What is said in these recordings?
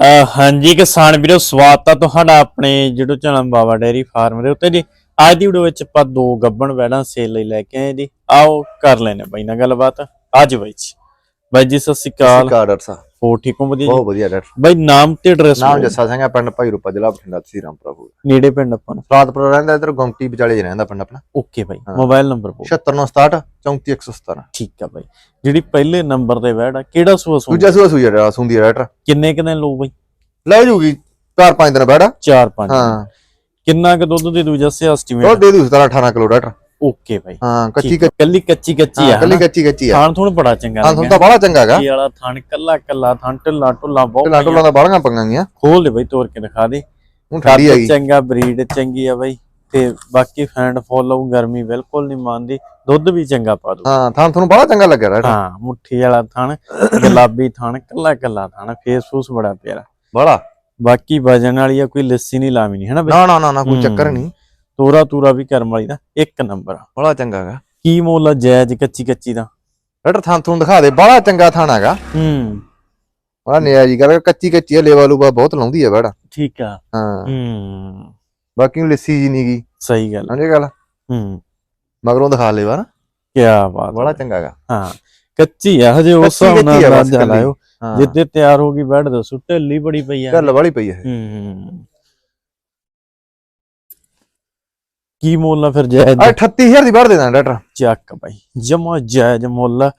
ਅਹ ਹਾਂਜੀ, ਕਿਸਾਨ ਵੀਰੋ, ਸਵਾਗਤ ਆ ਤੁਹਾਡਾ ਆਪਣੇ ਜਿਹੜਾ ਚੈਨਲ ਬਾਬਾ ਡੇਰੀ ਫਾਰਮ ਦੇ ਉੱਤੇ ਜੀ। ਅੱਜ ਦੀ ਵੀਡੀਓ ਵਿੱਚ ਆਪਾਂ ਦੋ ਗੱਬਣ ਵੈੜਾਂ ਸੇਲ ਲਈ ਲੈ ਕੇ ਆਏ ਜੀ। ਆਓ, ਕਰ ਲੈਨੇ ਬਾਈ ਨਾਲ ਗੱਲਬਾਤ। ਅੱਜ ਬਾਈ ਜੀ। ਬਾਈ ਜੀ ਸਤਿ ਸ਼੍ਰੀ ਅਕਾਲ। ਕਾਲ ਡਾਕਟਰ ਸਾਹਿਬ। ਹੋ ਠੀਕ ਹੋ ਵਧੀਆ ਬਹੁਤ ਵਧੀਆ ਡਾਕਟਰ ਬਾਈ ਨਾਮ ਤੇ ਐਡਰੈਸ ਨਾਮ ਜੱਸਾ ਸਿੰਘ ਹੈ ਪਿੰਡ ਭਾਈ ਰੂਪਾ ਜ਼ਿਲ੍ਹਾ ਬਠਿੰਡਾ ਤਹਿਸੀਲ ਰਾਮਪੁਰਾ ਨੇੜੇ ਪਿੰਡ ਆਪਾਂ ਨੂੰ। ਫਰਾਦਪੁਰ ਰਹਿੰਦਾ ਇਧਰ ਗੁੰਮਟੀ ਵਿਚਾਲੇ ਹੀ ਰਹਿੰਦਾ ਪਿੰਡ ਆਪਣਾ। ਓਕੇ ਬਾਈ। ਮੋਬਾਈਲ ਨੰਬਰ ਬੋਲ। 76967 34117 ਠੀਕ ਆ ਬਾਈ। ਜਿਹੜੀ ਪਹਿਲੇ ਨੰਬਰ ਤੇ ਵੈੜ ਆ ਕਿਹੜਾ ਸੂਆ ਸੂ ਦੂਜਾ ਸੂਆ ਸੂਈ ਜਿਹੜਾ ਸੁੰਦੀ ਡਾਕਟਰ। ਕਿੰਨੇ ਕਿੰਨੇ ਲਓ ਬਾਈ? ਲੈ ਜੂਗੀ 4-5 ਦਿਨ ਬੈੜਾ 4 5 ਹਾਂ। ਕਿੰਨਾ ਕੁ ਦੁੱਧ ਦੇ ਦੂ ਜੱਸੇ ਉਹ ਐਸਟੀਮੇਟ ਦੇ ਦੂ 17 18 ਕਿਲੋ ਡਾਕਟਰ। ਓਕੇ ਬਾਈ। ਹਾਂ ਕੱਚੀ ਆ, ਕੱਲੀ ਕੱਚੀ ਕੱਚੀ ਆ ਕੱਲੀ ਕੱਚੀ ਕੱਚੀ ਆ। ਥਾਣ ਥੁਣ ਬੜਾ ਚੰਗਾ ਹਾਂ ਤੁਹਾਨੂੰ ਤਾਂ ਬੜਾ ਚੰਗਾ ਹੈਗਾ। ਕੱਚੀ ਵਾਲਾ ਥਣ ਕੱਲਾ ਕੱਲਾ ਥਣ ਢਿੱਲਾ ਢੁੱਲਾ ਬਹੁਤ ਢਿੱਲਾਂ ਢੁੱਲਾਂ ਦਾ ਬਾਲੀਆਂ ਪੰਗਾਂ ਗਈਆਂ ਖੋਲ ਦੇ ਬਈ ਤੋੜ ਕੇ ਦਿਖਾ ਦੇ। ਹੁਣ ਠੰਡੀ ਕੱਦ ਹੈਗੀ। ਚੰਗਾ ਬਰੀਡ ਚੰਗੀ ਆ ਬਈ। ਤੇ ਬਾਕੀ ਫੈਂਡ ਫੋਲੋ ਗਰਮੀ ਬਿਲਕੁਲ ਨਹੀਂ ਮੰਨਦੀ। ਦੁੱਧ ਵੀ ਚੰਗਾ ਪਾ ਦੂ। ਹਾਂ ਥਾਂ ਤੁਹਾਨੂੰ ਬੜਾ ਚੰਗਾ ਲੱਗਿਆ ਡਾਕਟਰ ਹਾਂ ਮੁੱਠੀ ਵਾਲਾ ਥਣ ਗੁਲਾਬੀ ਥਣ ਕੱਲਾ ਕੱਲਾ ਥਣ ਫੇਸ ਫੂਸ ਬੜਾ ਪਿਆਰਾ। ਬੜਾ। ਬਾਕੀ ਵਜਨ ਵਾਲੀ ਆ ਕੋਈ ਲੱਸੀ ਨਹੀਂ ਲਾਵੀ ਨਹੀਂ ਹਨਾ ਨਾ ਨਾ ਨਾ ਨਾ ਕੋਈ। ਚੱਕਰ ਨਹੀਂ। ਤੋਰਾ ਤੂਰਾ ਵੀ ਕਰਮ ਵਾਲੀ ਦਾ ਇੱਕ ਨੰਬਰ ਆ। ਬੜਾ ਚੰਗਾ ਹੈਗਾ। ਕੀ ਮੁੱਲ ਆ ਜਾਇਜ਼ ਕੱਚੀ ਕੱਚੀ ਦਾ? ਡਾਕਟਰ ਥਾਂ ਤੁਹਾਨੂੰ ਦਿਖਾ ਦੇ ਬੜਾ ਚੰਗਾ ਥਾਂ ਹੈਗਾ। ਹੂੰ। ਬੜਾ ਨਿਆ ਜੀ ਕਰ ਕੱਚੀ ਕੱਚੀ ਆ ਲੇਵਾ ਲੂਵਾ ਬਹੁਤ ਲਾਉਂਦੀ ਹੈ ਬੜਾ। ਠੀਕ ਆ। ਹਾਂ। ਹੂੰ। ਬਾਕੀ ਲੱਸੀ ਜੀ ਨੀ ਗੀ ਸਹੀ ਗੱਲ ਸਮਝੇ ਗੱਲ? ਹੂੰ। ਮਗਰੋਂ ਦਿਖਾ ਲੇਵਾ ਨਾ। ਕੀ ਬਾਤ। ਬੜਾ ਆ। ਚੰਗਾ ਹੈਗਾ। ਹਾਂ। ਕੱਚੀ ਆ ਹਜੇ ਉਸ ਹਿਸਾਬ ਨਾਲ ਆ ਅੰਦਾਜ਼ਾ। ਲਾਇਓ। ਜਿੱਦੇ ਤਿਆਰ ਹੋ ਗਈ ਬੈਠ ਦੱਸੋ ਢਿੱਲੀ ਬੜੀ ਪਈ ਆ। ਗੱਲ ਵਾਲੀ ਪਈ ਹੈ ਹੂੰ। ਕੀ ਮੁੱਲ ਆ ਫਿਰ ਜਾਇਜ਼ ਆ 38000 ਦੀ ਵੜ ਦੇ ਦਾਂ ਡਾਕਟਰ। ਚੱਕ ਬਾਈ ਜਮਾ ਜਾਇਜ਼ ਮੁੱਲ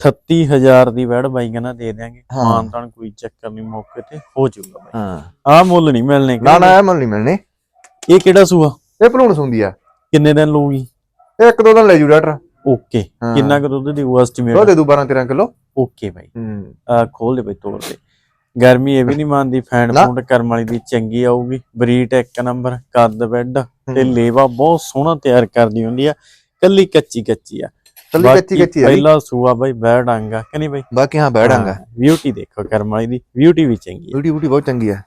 38000 ਦੀ ਵੜ ਬਾਈ ਕਹਿੰਦਾ ਦੇ ਦਿਆਂਗੇ। ਹਾਂ। ਮਾਨ ਤਾਨ ਕੋਈ ਚੱਕਰ ਨਹੀਂ ਮੌਕੇ ਤੇ ਹੋ ਜਾਊਗਾ ਬਾਈ। ਹਾਂ। ਆਹ ਮੁੱਲ ਨਹੀਂ ਮਿਲਣੇ ਨਾ ਨਾ ਇਹ ਮੁੱਲ ਨਹੀਂ ਮਿਲਣੇ। ਇਹ ਕਿਹੜਾ ਸੂਆ? ਇਹ ਭਲੂਣ ਸੁੰਦੀ ਆ। ਕਿੰਨੇ ਦਿਨ ਲਊਗੀ? ਇੱਕ ਦੋ ਦਿਨ ਲੈ ਜੂ ਡਾਕਟਰ। ਓਕੇ। ਕਿੰਨਾ ਕੁ ਦੁੱਧ ਦੀ ਉਹ ਐਸਟੀਮੇਟ ਦੇ ਦੂ 12 13 ਕਿਲੋ। ਓਕੇ ਬਾਈ। ਹੂੰ। ਆ ਖੋਲ ਦੇ ਬਈ ਤੋੜ ਦੇ। ਗਰਮੀ ਇਹ ਵੀ ਨਹੀਂ ਮੰਨਦੀ ਫੈਂਡ ਨਾ। ਫੂਡ ਕਰਮ ਵਾਲੀ ਦੀ ਚੰਗੀ ਆਊਗੀ। ਬਰੀਟ ਇੱਕ ਨੰਬਰ ਕੱਦ ਬੈੱਡ ਤੇ ਲੇਵਾ ਬਹੁਤ ਸੋਹਣਾ ਤਿਆਰ ਕਰਦੀ ਹੁੰਦੀ ਆ। ਕੱਲੀ ਕੱਚੀ ਕੱਚੀ ਆ। ਕੱਲੀ ਕੱਚੀ ਬਾਕੀ ਕੱਚੀ ਆ ਪਹਿਲਾ ਸੂਆ ਬਾਈ ਬੈੜ ਆਂਗਾ ਕਿ ਨਹੀਂ ਬਾਈ? ਬਾਕੀ ਹਾਂ ਬੈੜਾਂਗਾ ਬਿਊਟੀ ਦੇਖੋ ਕਰਮ ਵਾਲੀ ਦੀ ਬਿਊਟੀ ਵੀ ਚੰਗੀ ਆ। ਬਿਊਟੀ ਬੂਟੀ ਬਹੁਤ ਚੰਗੀ ਆ।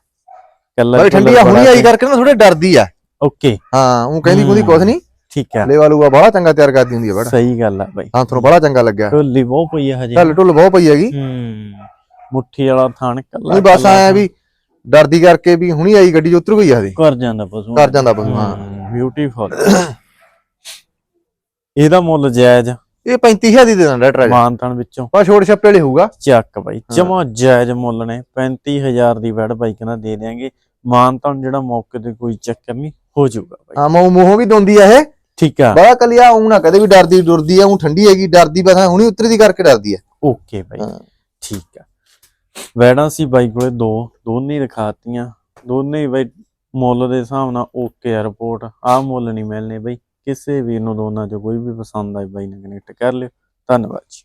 ਕੱਲਾ ਬਾਈ ਠੰਡੀ ਆ ਹੁਣੀ ਆਈ ਕਰਕੇ ਨਾ ਥੋੜੇ ਡਰਦੀ ਆ। ਓਕੇ। ਹਾਂ ਉਹ ਕਹਿੰਦੀ ਕੁਦੀ ਕੁਛ ਨਹੀਂ। ਠੀਕ ਆ। ਲੇਵਾ ਲੂਵਾ ਬੜਾ ਚੰਗਾ ਤਿਆਰ ਕਰਦੀ ਹੁੰਦੀ ਆ ਬੜਾ ਸਹੀ ਗੱਲ ਆ ਬਾਈ। ਹਾਂ ਤੁਹਾਨੂੰ ਬੜਾ ਚੰਗਾ ਲੱਗਿਆ। ਢੋਲੀ ਬਹੁਤ ਪਈ ਆ ਹਜੇ। ਢੱਲ ਢੁੱਲ ਬਹੁਤ ਪਈ ਹੈਗੀ। ਹੂੰ। ਮੁੱਠੀ ਵਾਲਾ ਥਾਣ ਕੱਲਾ ਨਹੀਂ ਬਸ ਆਇਆ ਵੀ ਡਰਦੀ ਕਰਕੇ ਵੀ ਹੁਣੀ ਆਈ ਗੱਡੀ ਉਤਰ ਗਈ ਆ ਹਦੇ ਕਰ ਜਾਂਦਾ ਪਸ਼ੂ। ਕਰ ਜਾਂਦਾ ਪਸ਼ੂ ਹਾਂ। ਬਿਊਟੀਫੁਲ ਇਹਦਾ ਮੁੱਲ ਜਾਇਜ਼। ਇਹ 35000 ਦੀ ਦੇ ਦਾਂ ਡਾਕਟਰ ਮਾਨਤਨ ਵਿੱਚੋਂ। ਬਾ ਛੋੜ ਛੱਪੇ ਵਾਲੇ ਹੋਊਗਾ। ਚੱਕ ਬਾਈ ਜਮਾ ਜਾਇਜ਼ ਮੁੱਲ ਨੇ। 35000 ਦੀ ਵੈੜ ਬਾਈ ਕਹਿੰਦਾ ਦੇ ਦਿਆਂਗੇ। ਮਾਨਤਨ ਜਿਹੜਾ ਮੌਕੇ ਤੇ ਕੋਈ ਚੱਕਰ ਨਹੀਂ ਹੋ ਜਾਊਗਾ ਬਾਈ। ਹਾਂ ਮੂੰਹ ਮੂੰਹੋਂ ਵੀ ਦੋਂਦੀ ਆ ਇਹ। ਠੀਕ ਆ। ਬੜਾ ਕਲਿਆ ਉਹ ਨਾ ਕਦੇ ਵੀ ਡਰਦੀ ਡੁਰਦੀ ਆ ਉਹ ਠੰਡੀ ਹੈਗੀ ਡਰਦੀ ਬਸ ਹੁਣੀ ਉਤਰੀ ਦੀ ਕਰਕੇ ਡਰਦੀ ਆ। Okay bye. ਠੀਕ ਆ। ਵੈੜਾਂ ਸੀ ਬਾਈ ਕੋਲੇ ਦੋ, ਦੋਨੇ ਹੀ ਦਿਖਾਤੀਆਂ ਦੋਨੇ ਹੀ ਬਾਈ ਮੁੱਲ ਦੇ ਹਿਸਾਬ ਨਾਲ ਓਕੇ ਆ ਰਿਪੋਰਟ ਆ ਮੁੱਲ ਨਹੀਂ ਮਿਲਨੇ ਬਾਈ। ਕਿਸੇ ਵੀ ਨੂੰ ਦੋਨਾਂ ਚੋਂ ਕੋਈ ਵੀ ਪਸੰਦ ਆਏ ਬਾਈ ਨਾਲ ਕਨੈਕਟ ਕਰ ਲਿਓ। ਧੰਨਵਾਦ ਜੀ।